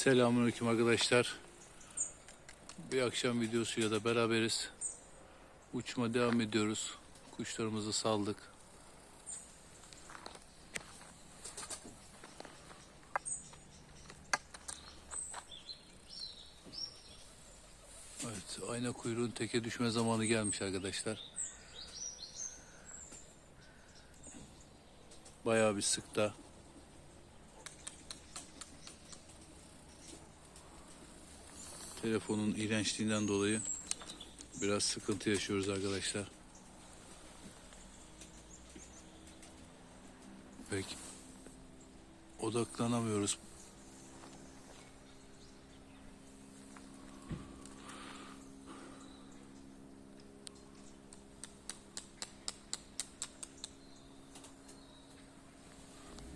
Selamünaleyküm arkadaşlar. Bir akşam videosuyla da beraberiz. Uçma devam ediyoruz. Kuşlarımızı saldık. Evet, ayna kuyruğun teke düşme zamanı gelmiş arkadaşlar. Bayağı bir sıkta. Telefonun iğrençliğinden dolayı biraz sıkıntı yaşıyoruz arkadaşlar. Pek odaklanamıyoruz.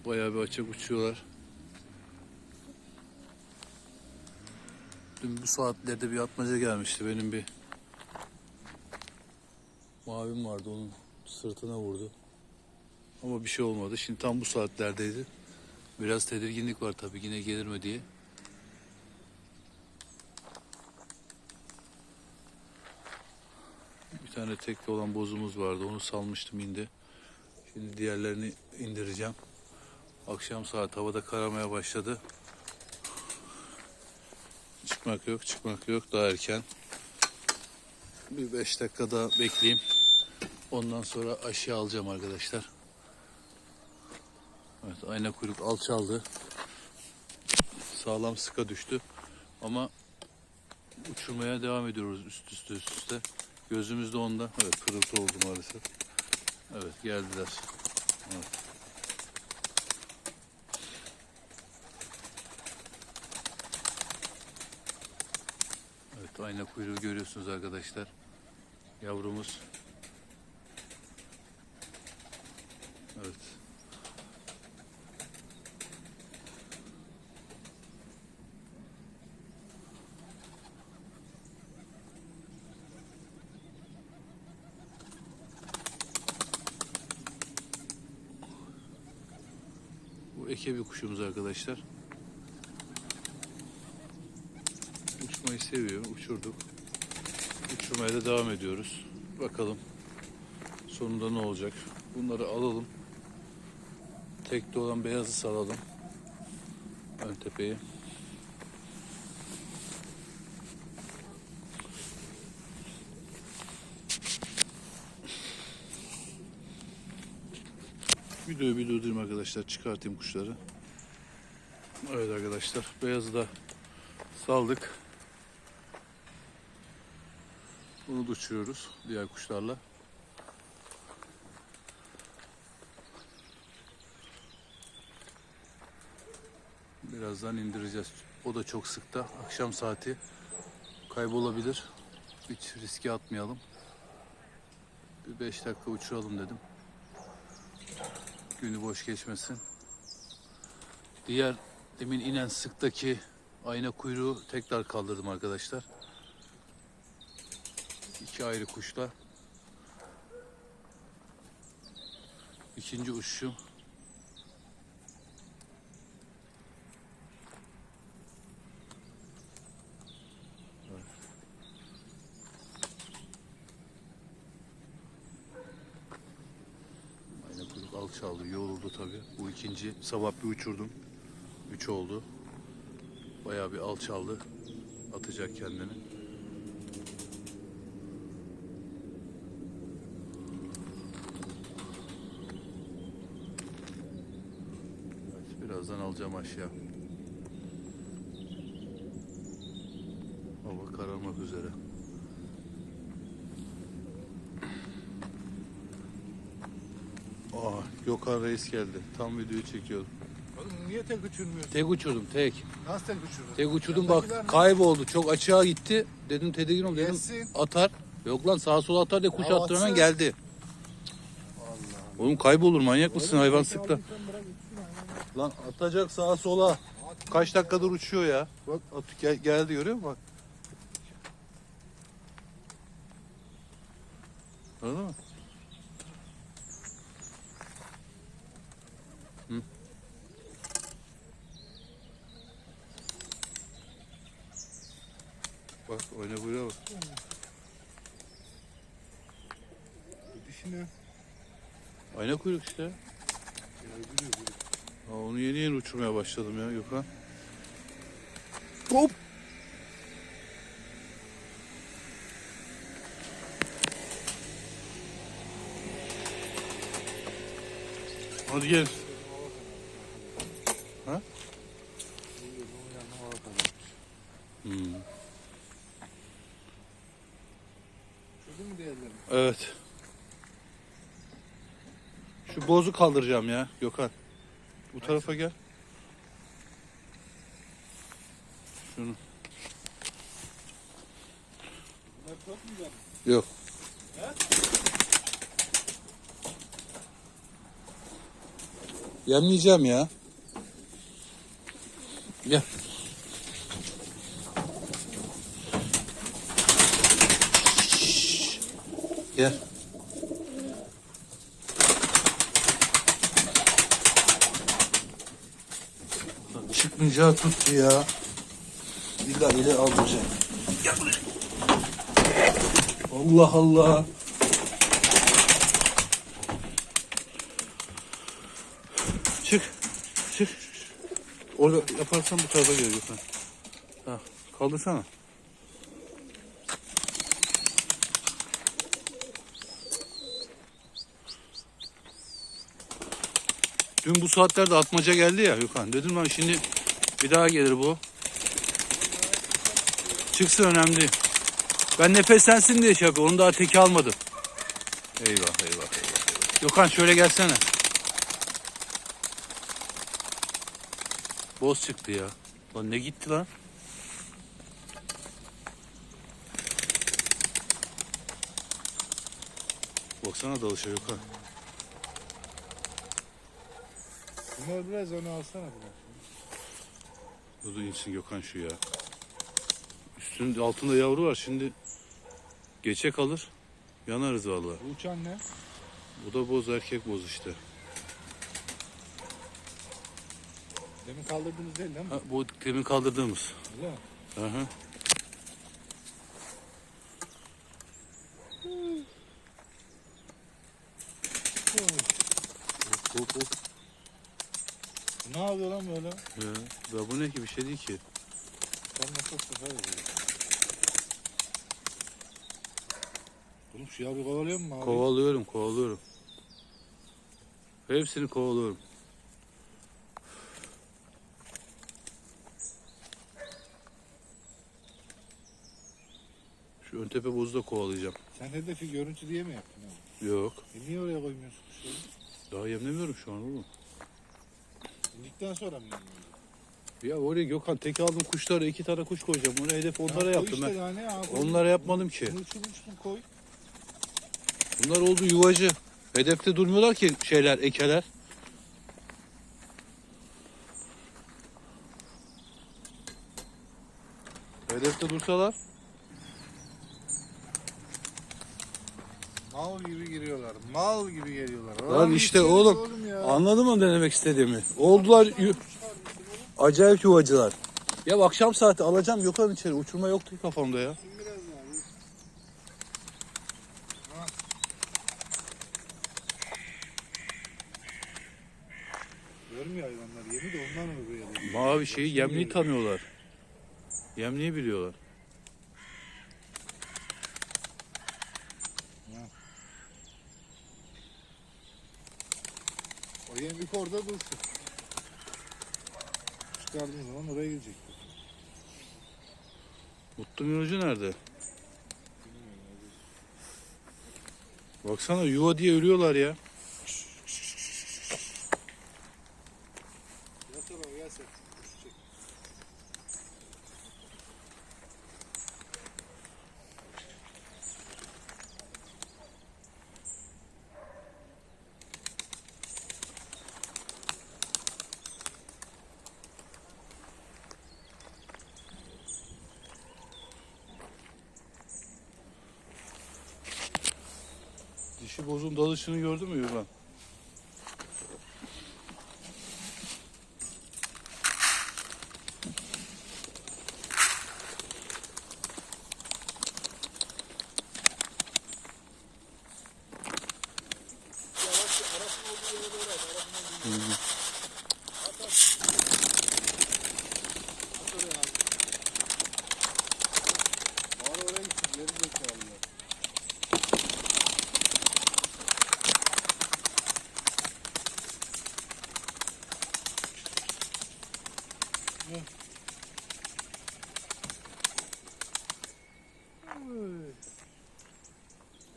Bayağı bir açık uçuyorlar. Dün bu saatlerde bir atmaca gelmişti. Benim bir mavim vardı onun sırtına vurdu. Ama bir şey olmadı. Şimdi tam bu saatlerdeydi. Biraz tedirginlik var tabii yine gelir mi diye. Bir tane tekli olan bozumuz vardı. Onu salmıştım indi. Şimdi diğerlerini indireceğim. Akşam saat havada karamaya başladı. Çıkmak yok, çıkmak yok. Daha erken. Bir beş dakika daha bekleyeyim. Ondan sonra aşağı alacağım arkadaşlar. Evet, ayna kuyruk alçaldı. Sağlam sıka düştü. Ama uçurmaya devam ediyoruz üst üste üst üste. Gözümüz de onda. Evet, pırıltı oldu maalesef. Evet, geldiler. Evet. Evet ayna kuyruğu görüyorsunuz arkadaşlar. Yavrumuz. Evet. Bu eke bir kuşumuz arkadaşlar. Uçmayı seviyor. Uçurduk. Uçurmaya da devam ediyoruz. Bakalım sonunda ne olacak. Bunları alalım. Tekte olan beyazı salalım. Ön tepeyi. Videoyu bir durdurayım arkadaşlar. Çıkartayım kuşları. Evet arkadaşlar. Beyazı da saldık. Bunu da uçuruyoruz diğer kuşlarla. Birazdan indireceğiz. O da çok sıkta. Akşam saati kaybolabilir. Hiç riske atmayalım. Bir beş dakika uçuralım dedim. Günü boş geçmesin. Diğer demin inen sıktaki ayna kuyruğu tekrar kaldırdım arkadaşlar. İki ayrı kuşla. İkinci uçuşum. Alçaldı, yoruldu tabi. Bu ikinci, sabah bir uçurdum. Üç oldu. Bayağı bir alçaldı. Atacak kendini. Evet, birazdan alacağım aşağı. Hava kararmak üzere. Aa, Gökhan Reis geldi. Tam videoyu çekiyordum. Oğlum niye tek uçurmuyorsun? Tek uçurdum, tek. Nasıl tek uçuruyorsun? Tek uçurdum Yandakiler bak ne? kayboldu. Çok açığa gitti. Dedim tedirgin ol dedim. Gelsin. Atar. Yok lan sağa sola atar diye kuş Ya attı hemen atsın. geldi. Allah. Oğlum kaybolur manyak mısın hayvan Tek Lan atacak sağa sola. Kaç dakikadır uçuyor ya. Bak at, gel- geldi görüyor musun bak. Anladın mı? Hı? Bak oyna buyruğa bak. Bu dişi ne? Ayna kuyruk işte. Ya öbürü öbürü. Aa, onu yeni yeni uçurmaya başladım ya Gökhan. Hop. Hadi gel. Ha? Hmm. Evet. Şu bozu kaldıracağım ya Gökhan. Bu tarafa gel. Şunu. Bunlar çok mu güzel? Yok. Yemleyeceğim ya. Gel. Şşş. Gel. Çıkmayacağı tuttu ya. İlla ile buraya. Allah Allah. Çık. Çık. Orada yaparsan bu tarafa gel Gökhan. Ha, kaldırsana. Dün bu saatlerde atmaca geldi ya Gökhan. Dedim ben şimdi bir daha gelir bu. Çıksın önemli değil. Ben nefeslensin diye şey yapıyorum. Onu daha teki almadım. Eyvah eyvah eyvah. Gökhan şöyle gelsene. Boz çıktı ya. Lan ne gitti lan? Baksana dalışa Gökhan. Bunlar biraz öne alsana biraz. Dur insin Gökhan şu ya. Üstünde altında yavru var şimdi. Geçe kalır. Yanarız vallahi. Bu uçan ne? Bu da boz erkek boz işte. Demin kaldırdığınız değil değil mi? Ha, bu demin kaldırdığımız. Öyle mi? Hı hı. Hop hop. Bu Ne yapıyor lan böyle? Ya, ya bu ne ki bir şey değil ki. Sen nasıl sefer? Oğlum şu yavru kovalıyor mu abi? Kovalıyorum kovalıyorum. Hepsini kovalıyorum. Şu ön tepe bozu da kovalayacağım. Sen hedefi görüntü diye mi yaptın abi? Yok. E niye oraya koymuyorsun kuşları? Daha yemlemiyorum şu an oğlum. İndikten sonra mı? Ya oraya Gökhan tek aldım kuşlara iki tane kuş koyacağım. Oraya hedef onlara koy yaptım işte ben. daha ne ya? Koy. Onlara yapmadım ki. Bunu uçurmuşsun koy. Bunlar oldu yuvacı. Hedefte durmuyorlar ki şeyler, ekeler. Hedefte dursalar. Mal gibi giriyorlar. Mal gibi geliyorlar. Lan işte oğlum. Anladın mı ne demek istediğimi? Oldular yu- acayip yuvacılar. Ya akşam saati alacağım Gökhan içeri. Uçurma yoktu ki kafamda ya. Görmüyor hayvanlar. Yemi de ondan mı geliyor? Mavi şeyi yemliği tanıyorlar. Yemliği biliyorlar. Yemlik orada dursun. Çıkardığın zaman oraya gidecek. Mutlu Minocu nerede? Baksana yuva diye ölüyorlar ya. Yat oraya yat sen. Bozun dalışını gördün mü Yuvan?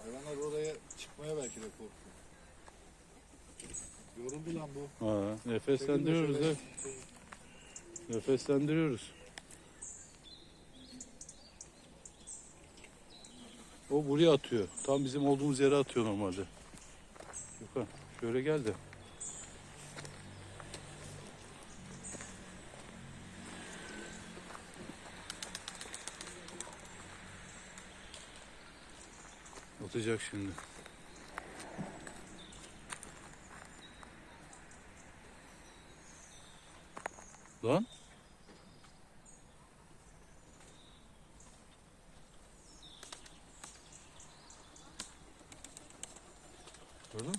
Hayvanlar oraya çıkmaya belki de korkuyor. Yoruldu lan bu. Ha, nefeslendiriyoruz da. Nefeslendiriyoruz. O buraya atıyor. Tam bizim olduğumuz yere atıyor normalde. Yukarı. Şöyle gel de. Atacak şimdi. Lan. Gördün mü?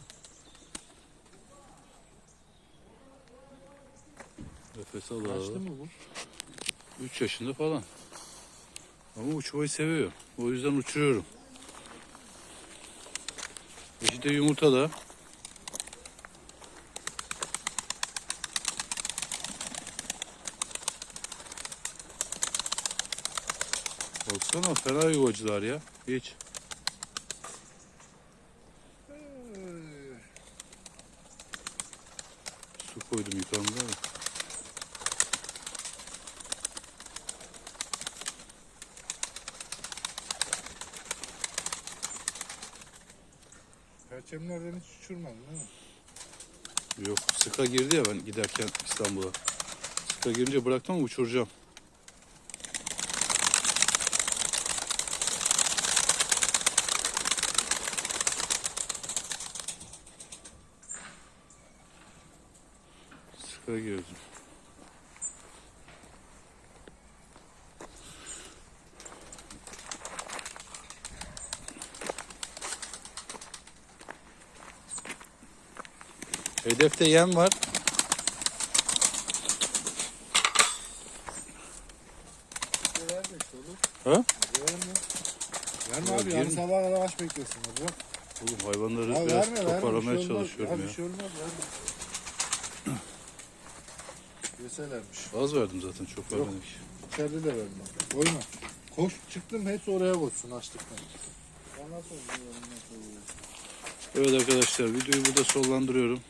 Nefes al Kaçtı mı bu? 3 yaşında falan. Ama uçmayı seviyor. O yüzden uçuruyorum. İşte yumurta da. Baksana fena yuvacılar ya. Hiç. Su koydum yıkandı ama. Perçemlerden hiç uçurmadın değil mi? Yok sıka girdi ya ben giderken İstanbul'a. Sıka girince bıraktım ama uçuracağım. Sıka girdim. Hedefte yem var. Ha? Verme. Abi yarın sabaha kadar aç beklesinler. Bırak. Oğlum hayvanları biraz toparlamaya şey olmaz. çalışıyorum ya. bir şey olmaz verme. Yeselermiş. Az verdim zaten çok Yok. vermedik. İçeride de verme. Koyma. Koş çıktım hepsi oraya koşsun açlıktan. Nasıl oluyor? Evet arkadaşlar videoyu burada sonlandırıyorum.